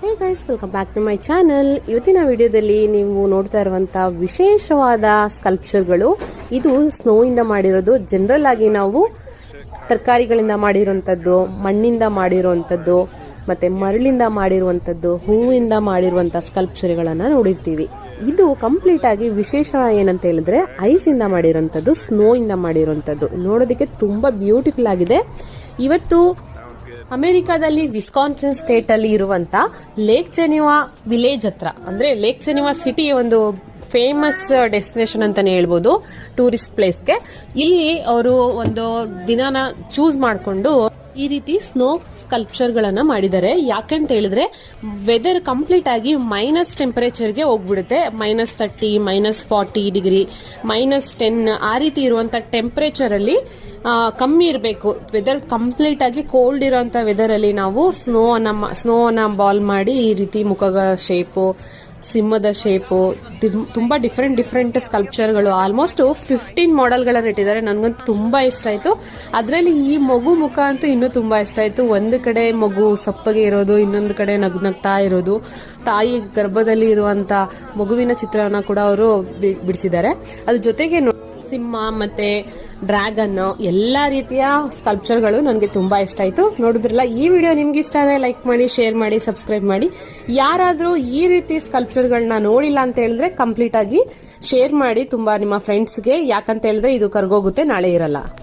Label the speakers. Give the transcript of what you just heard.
Speaker 1: Hey guys welcome back to my channel ಇವತ್ತಿನ ವಿಡಿಯೋದಲ್ಲಿ ನೀವು ನೋಡ್ತಾ ಇರುವಂತ ವಿಶೇಷವಾದ ಸ್ಕಲ್ಪ್ಚರ್ಗಳು ಇದು ಸ್ನೋಯಿಂದ ಮಾಡಿರೋದು. ಜನರಲ್ ಆಗಿ ನಾವು ತರಕಾರಿಗಳಿಂದ ಮಾಡಿರುವಂಥದ್ದು ಮಣ್ಣಿಂದ ಮಾಡಿರುವಂಥದ್ದು ಮತ್ತೆ ಮರಳಿಂದ ಮಾಡಿರುವಂಥದ್ದು ಹೂವಿಂದ ಮಾಡಿರುವಂಥ ಸ್ಕಲ್ಪ್ಚರ್ಗಳನ್ನು ನೋಡಿರ್ತೀವಿ. ಇದು ಕಂಪ್ಲೀಟ್ ಆಗಿ ವಿಶೇಷ ಏನಂತ ಹೇಳಿದ್ರೆ ಐಸ್ ಇಂದ ಮಾಡಿರುವಂಥದ್ದು ಸ್ನೋ ಇಂದ ಮಾಡಿರುವಂಥದ್ದು ನೋಡೋದಕ್ಕೆ ತುಂಬಾ ಬ್ಯೂಟಿಫುಲ್ ಆಗಿದೆ. ಇವತ್ತು ಅಮೆರಿಕಾದಲ್ಲಿ ವಿಸ್ಕಾನ್ಸಿನ್ ಸ್ಟೇಟ್ ಅಲ್ಲಿ ಇರುವಂತ ಲೇಕ್ ಚೆನಿವಾ ವಿಲೇಜ್ ಹತ್ರ. ಅಂದ್ರೆ ಲೇಕ್ ಚೆನಿವಾ ಸಿಟಿ ಒಂದು ಫೇಮಸ್ ಡೆಸ್ಟಿನೇಷನ್ ಅಂತಾನೆ ಹೇಳ್ಬೋದು ಟೂರಿಸ್ಟ್ ಪ್ಲೇಸ್ಗೆ. ಇಲ್ಲಿ ಅವರು ಒಂದು ದಿನಾನ ಚೂಸ್ ಮಾಡಿಕೊಂಡು ಈ ರೀತಿ ಸ್ನೋ ಸ್ಕಲ್ಪ್ಚರ್ ಗಳನ್ನ ಮಾಡಿದ್ದಾರೆ. ಯಾಕೆಂತ ಹೇಳಿದ್ರೆ ವೆದರ್ ಕಂಪ್ಲೀಟ್ ಆಗಿ ಮೈನಸ್ ಟೆಂಪರೇಚರ್ಗೆ ಹೋಗ್ಬಿಡುತ್ತೆ. Minus thirty minus forty degree minus ten ಆ ರೀತಿ ಇರುವಂತ ಟೆಂಪರೇಚರ್ ಅಲ್ಲಿ ಕಮ್ಮಿ ಇರಬೇಕು. ವೆದರ್ ಕಂಪ್ಲೀಟ್ ಆಗಿ ಕೋಲ್ಡ್ ಇರೋವಂಥ ವೆದರ್ ಅಲ್ಲಿ ನಾವು ಸ್ನೋ ಅನ್ನ ಸ್ನೋ ಅನ್ನ ಬಾಲ್ ಮಾಡಿ ಈ ರೀತಿ ಮುಖದ ಶೇಪು ಸಿಂಹದ ಶೇಪು ತುಂಬಾ ಡಿಫ್ರೆಂಟ್ ಡಿಫ್ರೆಂಟ್ ಸ್ಕಲ್ಪ್ಚರ್ಗಳು ಆಲ್ಮೋಸ್ಟ್ ಫಿಫ್ಟೀನ್ ಮಾಡೆಲ್ಗಳನ್ನು ಇಟ್ಟಿದ್ದಾರೆ. ನನಗಂತೂ ತುಂಬಾ ಇಷ್ಟ ಆಯ್ತು. ಅದರಲ್ಲಿ ಈ ಮಗು ಮುಖ ಅಂತೂ ಇನ್ನೂ ತುಂಬಾ ಇಷ್ಟ ಆಯ್ತು. ಒಂದು ಕಡೆ ಮಗು ಸಪ್ಪಗೆ ಇರೋದು, ಇನ್ನೊಂದು ಕಡೆ ನಗ್, ನಗ್ತಾ ಇರೋದು. ತಾಯಿ ಗರ್ಭದಲ್ಲಿ ಇರುವಂತ ಮಗುವಿನ ಚಿತ್ರವನ್ನು ಕೂಡ ಅವರು ಬಿಡಿಸಿದ್ದಾರೆ. ಅದ್ರ ಜೊತೆಗೆ ಸಿಂಹ ಮತ್ತೆ ಡ್ರ್ಯಾಗನ್ ಎಲ್ಲಾ ರೀತಿಯ ಸ್ಕಲ್ಪ್ಚರ್ಗಳು ನನಗೆ ತುಂಬಾ ಇಷ್ಟ ಆಯ್ತು. ನೋಡಿದ್ರಲ್ಲ, ಈ ವಿಡಿಯೋ ನಿಮ್ಗೆ ಇಷ್ಟ ಆದರೆ ಲೈಕ್ ಮಾಡಿ ಶೇರ್ ಮಾಡಿ ಸಬ್ಸ್ಕ್ರೈಬ್ ಮಾಡಿ. ಯಾರಾದರೂ ಈ ರೀತಿ ಸ್ಕಲ್ಪ್ಚರ್ಗಳನ್ನ ನೋಡಿಲ್ಲ ಅಂತ ಹೇಳಿದ್ರೆ ಕಂಪ್ಲೀಟ್ ಆಗಿ ಶೇರ್ ಮಾಡಿ, ತುಂಬಾ ನಿಮ್ಮ ಫ್ರೆಂಡ್ಸ್ಗೆ ಯಾಕಂತ ಹೇಳಿದ್ರೆ ಇದು ಕರ್ಗೋಗುತ್ತೆ, ನಾಳೆ ಇರಲ್ಲ.